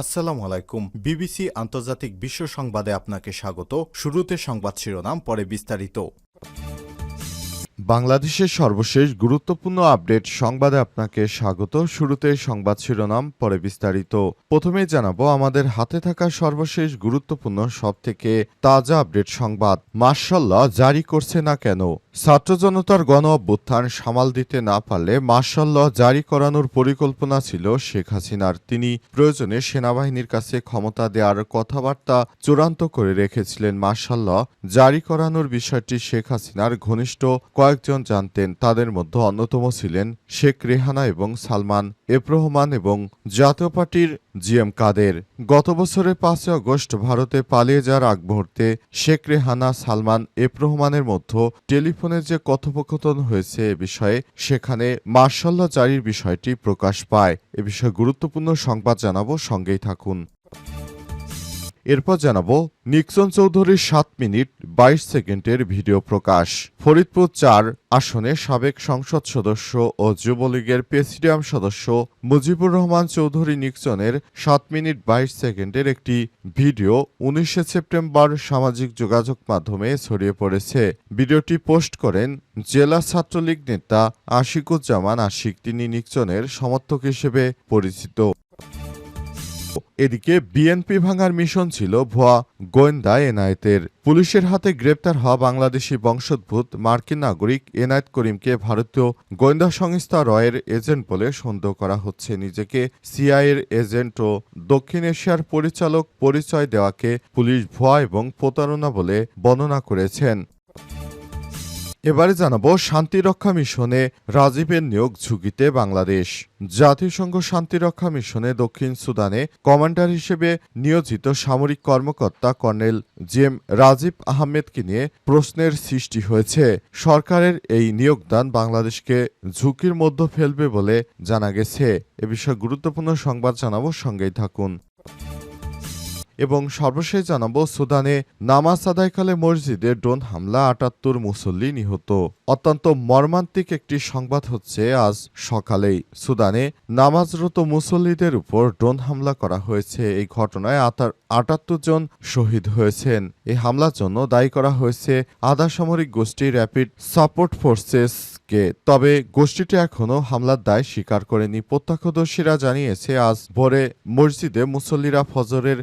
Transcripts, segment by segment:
আসসালামু আলাইকুম। বিবিসি আন্তর্জাতিক বিশ্ব সংবাদে আপনাকে স্বাগত। শুরুতে সংবাদ শিরোনাম, পরে বিস্তারিত। বাংলাদেশের সর্বশেষ গুরুত্বপূর্ণ আপডেট সংবাদে আপনাকে স্বাগত। শুরুতে সংবাদ শিরোনাম, পরে বিস্তারিত। প্রথমে জানাব, আমাদের হাতে থাকা সর্বশেষ গুরুত্বপূর্ণ সবথেকে তাজা আপডেট সংবাদ। মার্শাল্লাহ জারি করছে না কেন? ছাত্র জনতার গণ অভ্যুত্থান সামাল দিতে না পারলে মার্শাল্লাহ জারি করানোর পরিকল্পনা ছিল শেখ হাসিনার। তিনি প্রয়োজনে সেনাবাহিনীর কাছে ক্ষমতা দেওয়ার কথাবার্তা চূড়ান্ত করে রেখেছিলেন মার্শাল্লাহ জারি করানোর বিষয়টি শেখ হাসিনার ঘনিষ্ঠ কয়েকজন জানতেন, তাদের মধ্যে অন্যতম ছিলেন শেখ রেহানা এবং সালমান এফ রহমান এবং জাতীয় পার্টির জি এম কাদের গত বছরের পাঁচই আগস্ট ভারতে পালিয়ে যাওয়ার আগ মুহূর্তে শেখ রেহানা সালমান এফ রহমানের মধ্যে টেলিফোনে যে কথোপকথন হয়েছে এ বিষয়ে সেখানে মার্শাল জারির বিষয়টি প্রকাশ পায়। এ বিষয়ে গুরুত্বপূর্ণ সংবাদ জানাব, সঙ্গেই থাকুন। এরপর জানাব নিক্সন চৌধুরীর সাত মিনিট বাইশ সেকেন্ডের ভিডিও প্রকাশ। ফরিদপুর চার আসনে সাবেক সংসদ সদস্য ও যুবলীগের প্রেসিডিয়াম সদস্য মুজিবুর রহমান চৌধুরী নিক্সনের সাত মিনিট বাইশ সেকেন্ডের একটি ভিডিও উনিশে সেপ্টেম্বর সামাজিক যোগাযোগ মাধ্যমে ছড়িয়ে পড়েছে। ভিডিওটি পোস্ট করেন জেলা ছাত্রলীগ নেতা আশিকুজ্জামান আশিক। তিনি নিক্সনের সমর্থক হিসেবে পরিচিত। এদিকে বিএনপি ভাঙার মিশন ছিল ভুয়া। গোয়েন্দা এনায়েতের। পুলিশের হাতে গ্রেপ্তার হওয়া বাংলাদেশি বংশোদ্ভূত মার্কিন নাগরিক এনায়েত করিমকে ভারতীয় গোয়েন্দা সংস্থা রয়ের এজেন্ট বলে সন্দেহ করা হচ্ছে। নিজেকে সিআইয়ের এজেন্ট ও দক্ষিণ এশিয়ার পরিচালক পরিচয় দেওয়াকে পুলিশ ভুয়া এবং প্রতারণা বলে বর্ণনা করেছেন। এবারে জানাব শান্তিরক্ষা মিশনে রাজীবের নিয়োগ ঝুঁকিতে বাংলাদেশ। জাতিসংঘ শান্তিরক্ষা মিশনে দক্ষিণ সুদানে কমান্ডার হিসেবে নিয়োজিত সামরিক কর্মকর্তা কর্নেল জেম রাজীব আহমেদকে নিয়ে প্রশ্নের সৃষ্টি হয়েছে। সরকারের এই নিয়োগদান বাংলাদেশকে ঝুঁকির মধ্যে ফেলবে বলে জানা গেছে। এ বিষয়ে গুরুত্বপূর্ণ সংবাদ জানাব, সঙ্গেই থাকুন। এবং সর্বশেষ জানাব, সুদানে নামাজ আদায়কালে মসজিদে ড্রোন হামলা, আটাত্তর মুসল্লি নিহত। অত্যন্ত মর্মান্তিক একটি সংবাদ হচ্ছে আজ সকালেই। সুদানে নামাজরত মুসল্লিদের উপর ড্রোন হামলা করা হয়েছে। এই ঘটনায় আতার আটাত্তর জন শহীদ হয়েছেন। এই হামলার জন্য দায়ী করা হয়েছে আধা সামরিক গোষ্ঠী র্যাপিড সাপোর্ট ফোর্সেস কে তবে গোষ্ঠীটি এখনও হামলার দায় স্বীকার করেনি। প্রত্যক্ষদর্শীরা জানিয়েছে, আজ ভোরে মসজিদে মুসল্লিরা ফজরের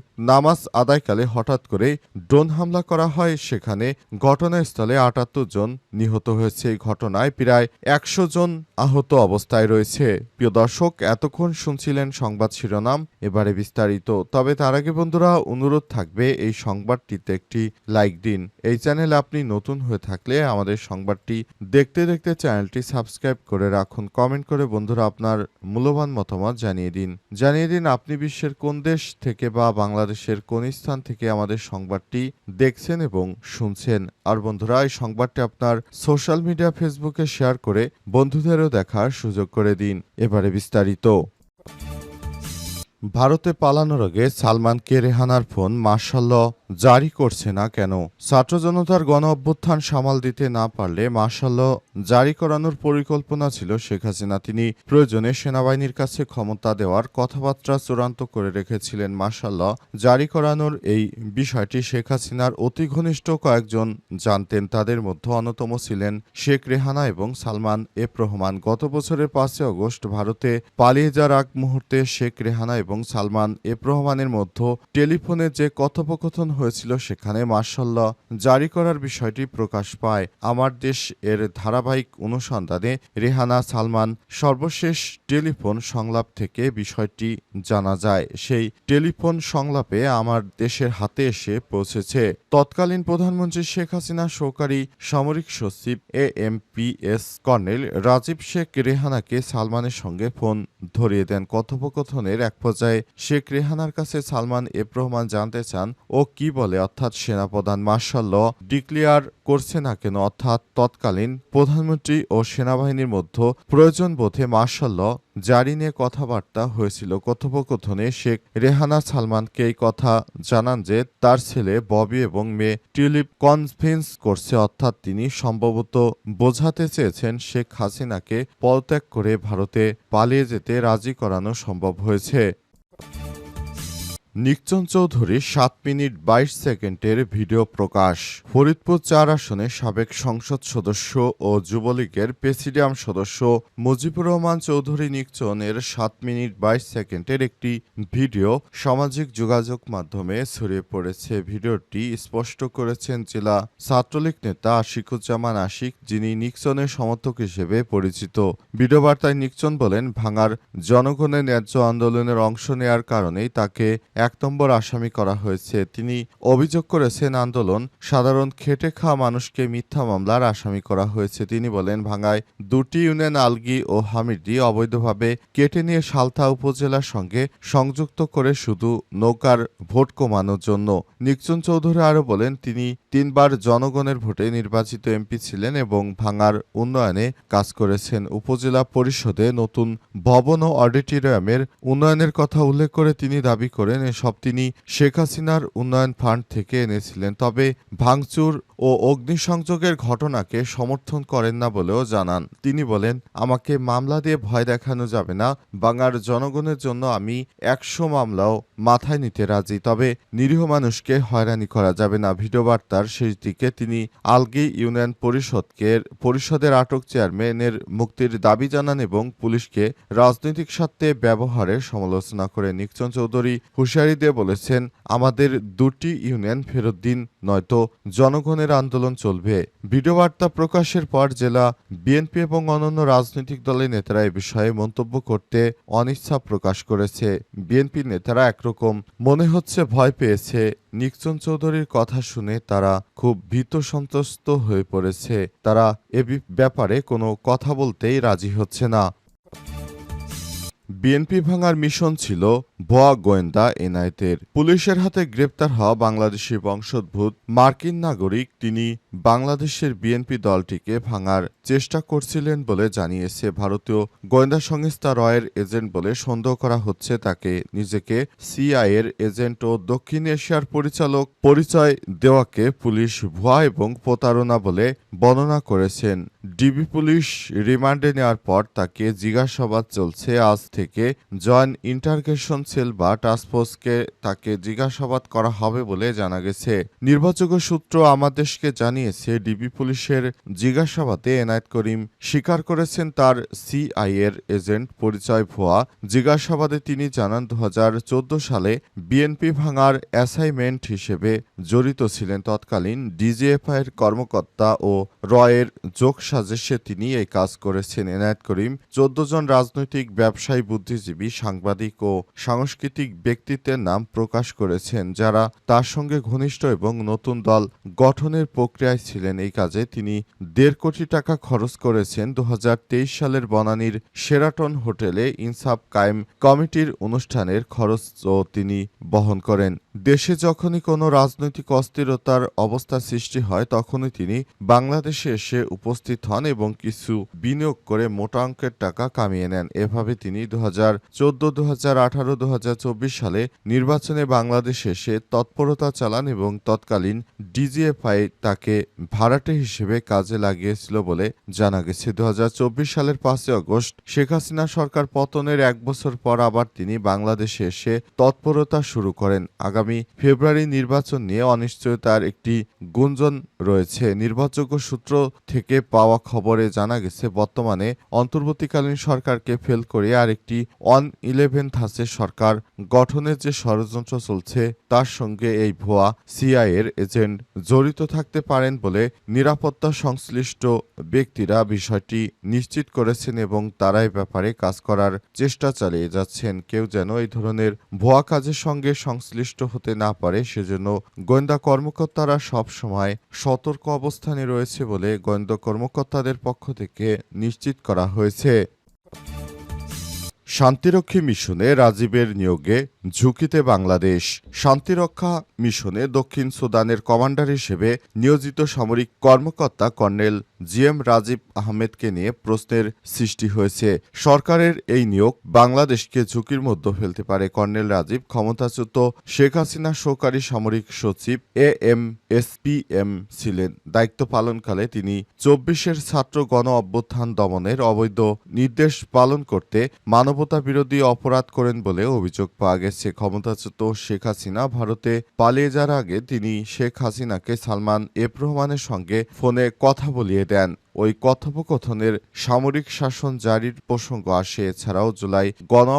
নামাজ আদায়কালে হঠাৎ করে ড্রোন হামলা করা হয়। সেখানে ঘটনাস্থলে আটাত্তর জন নিহত হয়েছে। এই ঘটনায় প্রায় একশো জন আহত অবস্থায় রয়েছে। প্রিয় দর্শক, এতক্ষণ শুনছিলেন সংবাদ শিরোনাম, এবারে বিস্তারিত। তবে তার আগে বন্ধুরা, অনুরোধ থাকবে এই সংবাদটিতে একটি লাইক দিন। এই চ্যানেল আপনি নতুন হয়ে থাকলে আমাদের সংবাদটি দেখতে দেখতে চ্যানেলটি সাবস্ক্রাইব করে রাখুন। কমেন্ট করে বন্ধুরা আপনার মূল্যবান মতামত জানিয়ে দিন। জানিয়ে দিন আপনি বিশ্বের কোন দেশ থেকে বা বাংলাদেশের কোন স্থান থেকে আমাদের সংবাদটি দেখছেন এবং শুনছেন। আর বন্ধুরা, এই সংবাদটি আপনার সোশ্যাল মিডিয়া ফেসবুকে শেয়ার করে বন্ধুদেরও দেখার সুযোগ করে দিন। এবারে বিস্তারিত। ভারতে পালানোর আগে সালমানকে রেহানার ফোন মার্শাল্লাহ জারি করছে না কেন? ছাত্র জনতার গণ অভ্যুত্থান সামাল দিতে না পারলে মার্শাল জারি করানোর পরিকল্পনা ছিল শেখ হাসিনা। তিনি প্রয়োজনে সেনাবাহিনীর কাছে ক্ষমতা দেওয়ার কথাবার্তা চূড়ান্ত করে রেখেছিলেন মার্শাল জারি করানোর এই বিষয়টি শেখ হাসিনার অতি ঘনিষ্ঠ কয়েকজন জানতেন। তাদের মধ্যে অন্যতম ছিলেন শেখ রেহানা এবং সালমান এফ রহমান। গত বছরের পাঁচই আগস্ট ভারতে পালিয়ে যাওয়ার আগ মুহূর্তে শেখ রেহানা এবং সালমান এফ রহমানের মধ্যে টেলিফোনে যে কথোপকথন হয়েছিল সেখানে মার্শাল্লাহ জারি করার বিষয়টি প্রকাশ পায়। আমার দেশ এর ধারাবাহিক অনুসন্ধানে রেহানা সালমান সর্বশেষ টেলিফোন সংলাপ থেকে বিষয়টি জানা যায়। সেই টেলিফোন সংলাপে আমার দেশের হাতে এসে পৌঁছেছে। তৎকালীন প্রধানমন্ত্রী শেখ হাসিনা সহকারী সামরিক সচিব A M P S colonel Rajib Sheikh রেহানাকে সালমানের সঙ্গে ফোন ধরিয়ে দেন। কথোপকথনের এক পর্যায়ে শেখ রেহানার কাছে সালমান এফ রহমান জানতে চান ও কি বলে? অর্থাৎ সেনাপ্রধান মার্শাল ল ডিক্লেয়ার করছে না কেন? অর্থাৎ তৎকালীন প্রধানমন্ত্রী ও সেনাবাহিনীর মধ্যে প্রয়োজন বোধে মার্শাল ল জারি নিয়ে কথাবার্তা হয়েছিল। কথোপকথনে শেখ রেহানা সালমানকে এই কথা জানান যে, তার ছেলে ববি এবং মেয়ে টিউলিপ কনভিন্স করছে। অর্থাৎ তিনি সম্ভবত বোঝাতে চেয়েছেন শেখ হাসিনাকে পদত্যাগ করে ভারতে পালিয়ে যেতে রাজি করানো সম্ভব হয়েছে। নিকচন চৌধুরী সাত মিনিট বাইশ সেকেন্ডের ভিডিও প্রকাশ। ফরিদপুর চার আসনে সাবেক সংসদ সদস্য ও যুবলীগের প্রেসিডিয়াম সদস্য মুজিবুর রহমান চৌধুরী নিকচনের সাত মিনিট বাইশ সেকেন্ডের একটি ভিডিও সামাজিক যোগাযোগ মাধ্যমে ছড়িয়ে পড়েছে। ভিডিওটি স্পষ্ট করেছেন জেলা ছাত্রলীগ নেতা আশিকুজ্জামান আশিক, যিনি নিকসনের সমর্থক হিসেবে পরিচিত। ভিডিও বার্তায় নিকসন বলেন, ভাঙার জনগণের ন্যায্য আন্দোলনের অংশ নেয়ার কারণেই তাকে এক নম্বর আসামি করা হয়েছে। তিনি অভিযোগ করেছেন, আন্দোলন সাধারণ খেটে খাওয়া মানুষকে মিথ্যা মামলার আসামি করা হয়েছে। তিনি বলেন ভাঙায় দুটি ইউনিয়ন, আলগি ও হামিদি অবৈধভাবে কেটে নিয়ে সালথা উপজেলার সঙ্গে সংযুক্ত করে শুধু নৌকার ভোট কমানোর জন্য। নিকচন চৌধুরী আরও বলেন, তিনি তিনবার জনগণের ভোটে নির্বাচিত এমপি ছিলেন এবং ভাঙার উন্নয়নে কাজ করেছেন। উপজেলা পরিষদে নতুন ভবন ও অডিটোরিয়ামের উন্নয়নের কথা উল্লেখ করে তিনি দাবি করেন এসব তিনি শেখ হাসিনার উন্নয়ন ফান্ড থেকে এনেছিলেন। তবে ভাঙচুর ও অগ্নিসংযোগের ঘটনাকে সমর্থন করেন না বলেও জানান। তিনি বলেন, আমাকে মামলা দিয়ে ভয় দেখানো যাবে না। বাংলার জনগণের জন্য আমি একশো মামলাও মাথায় নিতে রাজি। তবে নিরীহ মানুষকে হয়রানি করা যাবে না। ভিডিও বার্তার শেষ দিকে তিনি আলগি ইউনিয়ন পরিষদকে, পরিষদের আটক চেয়ারম্যানের মুক্তির দাবি জানান এবং পুলিশকে রাজনৈতিক স্বার্থে ব্যবহারের সমালোচনা করে নিকচন চৌধুরী, হুঁশিয়ারি দিয়ে বলেছেন আমাদের দুটি ইউনিয়ন ফেরত দিন নয়তো জনগণের আন্দোলন চলবে ভিডিও বার্তা প্রকাশের পর জেলা বিএনপি এবং অন্যান্য রাজনৈতিক দলের নেতারা এ বিষয়ে মন্তব্য করতে অনিচ্ছা প্রকাশ করেছে বিএনপি নেতারা একরকম মনে হচ্ছে ভয় পেয়েছে নিকচন চৌধুরীর কথা শুনে তারা খুব ভীত সন্ত্রস্ত হয়ে পড়েছে তারা এ ব্যাপারে কোনো কথা বলতেই রাজি হচ্ছে না বিএনপি ভাঙার মিশন ছিল ভুয়া গোয়েন্দা এনআইতের। পুলিশের হাতে গ্রেপ্তার হওয়া বাংলাদেশি বংশোদ্ভূত মার্কিন নাগরিক তিনি বাংলাদেশের বিএনপি দলটিকে ভাঙার চেষ্টা করছিলেন বলে জানিয়েছে ভারতীয় গোয়েন্দা সংস্থা রয়ের এজেন্ট বলে সন্দেহ করা হচ্ছে তাকে নিজেকে সিআইয়ের এজেন্ট ও দক্ষিণ এশিয়ার পরিচালক পরিচয় দেওয়াকে পুলিশ ভুয়া এবং প্রতারণা বলে বর্ণনা করেছেন। ডিবি পুলিশ রিমান্ডে নেওয়ার পর তাকে জিজ্ঞাসাবাদ চলছে আজ থেকে জয়েন্ট ইন্টারগেশন সেল বা টাস্কফোর্সকে তাকে জিজ্ঞাসাবাদ করা হবে বলে জানা গেছে। নির্ভরযোগ্য সূত্র আমাদেশকে জানিয়েছে, ডিবি পুলিশের জিজ্ঞাসাবাদে এনায়েত করিম স্বীকার করেছেন তার সিআইএর এজেন্ট পরিচয় ভুয়া। জিজ্ঞাসাবাদে তিনি জানান দু হাজার চোদ্দ সালে বিএনপি ভাঙার অ্যাসাইনমেন্ট হিসেবে জড়িত ছিলেন। তৎকালীন ডিজিএফআই এর কর্মকর্তা ও রয়ের যোগ সাজেশে তিনি এই কাজ করেছেন। এনায়েত করিম, চোদ্দ জন রাজনৈতিক ব্যবসায়ী বুদ্ধিজীবী, সাংবাদিক ও সাংস্কৃতিক ব্যক্তিত্বের নাম প্রকাশ করেছেন, যারা তার সঙ্গে ঘনিষ্ঠ এবং নতুন দল গঠনের প্রক্রিয়ায় ছিলেন। এই কাজে তিনি দেড় কোটি টাকা খরচ করেছেন। দু সালের বনানীর শেরাটন হোটেলে ইনসাফ কায়েম কমিটির অনুষ্ঠানের খরচও তিনি বহন করেন। দেশে যখনই কোনো রাজনৈতিক অস্থিরতার অবস্থা সৃষ্টি হয়, তখনই তিনি বাংলাদেশে এসে উপস্থিত হন এবং কিছু বিনিয়োগ করে মোটা অঙ্কের টাকা কামিয়ে নেন। এভাবে তিনি দু হাজার চোদ্দ দু হাজার আঠারো দু হাজার চব্বিশ সালে নির্বাচনে বাংলাদেশে এসে তৎপরতা চালান এবং তৎকালীন ডিজিএফআই তাকে ভাড়াটে হিসেবে কাজে লাগিয়েছিল বলে জানা গেছে। দু সালের পাঁচই আগস্ট শেখ হাসিনা সরকার পতনের এক বছর পর আবার তিনি বাংলাদেশে এসে তৎপরতা শুরু করেন। আগামী ফেব্রুয়ারি নির্বাচন নিয়ে অনিশ্চয়তার একটি গুঞ্জন রয়েছে। নির্ভরযোগ্য সূত্র থেকে পাওয়া খবরে জানা গেছে, বর্তমানে অন্তর্বর্তীকালীন সরকারকে ফেল করে আরেকটি অন ইলেভেন থাসের সরকার গঠনের যে ষড়যন্ত্র চলছে, তার সঙ্গে এই ভুয়া সিআইয়ের এজেন্ট জড়িত থাকতে পারেন বলে নিরাপত্তা সংশ্লিষ্ট ব্যক্তিরা বিষয়টি নিশ্চিত করেছেন এবং তারা এ ব্যাপারে কাজ করার চেষ্টা চালিয়ে যাচ্ছেন। কেউ যেন এই ধরনের ভুয়া কাজের সঙ্গে সংশ্লিষ্ট হতে না পারে, সেজন্য গোয়েন্দা কর্মকর্তারা সব সময় সতর্ক অবস্থানে রয়েছে বলে গোয়েন্দা কর্মকর্তাদের পক্ষ থেকে নিশ্চিত করা হয়েছে। শান্তিরক্ষী মিশনে রাজীবের নিয়োগে ঝুঁকিতে বাংলাদেশ শান্তিরক্ষা মিশনে দক্ষিণ সুদানের কমান্ডার হিসেবে নিয়োজিত সামরিক কর্মকর্তা কর্নেল জি এম রাজীব আহমেদকে নিয়ে প্রশ্নের সৃষ্টি হয়েছে। সরকারের এই নিয়োগ বাংলাদেশকে ঝুঁকির মধ্যে ফেলতে পারে। কর্নেল রাজীব ক্ষমতাচ্যুত শেখ হাসিনা সহকারী সামরিক সচিব A M S P M ছিলেন। দায়িত্ব পালনকালে তিনি চব্বিশের ছাত্র গণ অভ্যুত্থান দমনের অবৈধ নির্দেশ পালন করতে মানবতা বিরোধী অপরাধ করেন বলে অভিযোগ পাওয়া গেছে। হয়েছে ক্ষমতাচ্যুত শেখ হাসিনা ভারতে পালিয়ে যাওয়ার আগে তিনি শেখ হাসিনাকে সালমান এফ রহমানের সঙ্গে ফোনে কথা বলিয়ে দেন। ওই কথোপকথনের সামরিক শাসন জারির প্রসঙ্গ আসে। এছাড়াও জুলাই গণ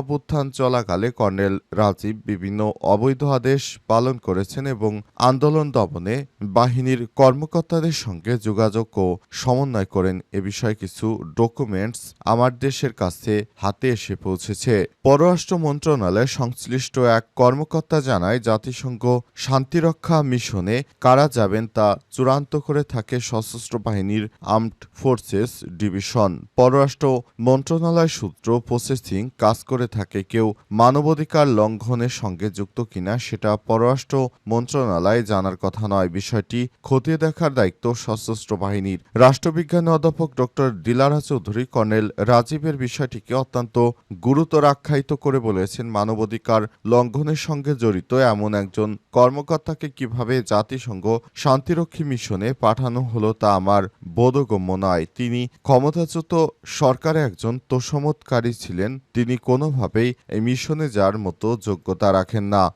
চলাকালে কর্নেল রাজীব বিভিন্ন অবৈধ আদেশ পালন করেছেন এবং আন্দোলন দমনে বাহিনীর কর্মকর্তাদের সঙ্গে যোগাযোগ ও সমন্বয় করেন। এ বিষয়ে কিছু ডকুমেন্টস আমার দেশের কাছে হাতে এসে পৌঁছেছে। পররাষ্ট্র মন্ত্রণালয়ের সংশ্লিষ্ট এক কর্মকর্তা জানায়, জাতিসংঘ শান্তিরক্ষা মিশনে কারা যাবেন তা চূড়ান্ত করে থাকে সশস্ত্র বাহিনীর আর্মড ফোর্সেস ডিভিশন। পররাষ্ট্র মন্ত্রণালয় সূত্র প্রসেসিং কাজ করে থাকে, কেউ মানবাধিকার লঙ্ঘনের সঙ্গে যুক্ত কিনা সেটা পররাষ্ট্র মন্ত্রণালয় জানার কথা নয়। বিষয়টি খতিয়ে দেখার দায়িত্ব সশস্ত্র বাহিনীর। রাষ্ট্রবিজ্ঞান অধ্যাপক ডক্টর দিলারা চৌধুরী কর্নেল রাজীবের বিষয়টিকে অত্যন্ত গুরুতর আখ্যায়িত করে বলেছেন। মানবাধিকার লঙ্ঘনের সঙ্গে জড়িত এমন একজন কর্মকর্তাকে কীভাবে জাতিসংঘ শান্তিরক্ষী মিশনে পাঠানো হলো তা আমার বোধগম্য নয়। তিনি ক্ষমতাচ্যুত সরকারে একজন তোষমৎকারী ছিলেন। তিনি কোনোভাবেই এই মিশনে যাওয়ার মতো যোগ্যতা রাখেন না।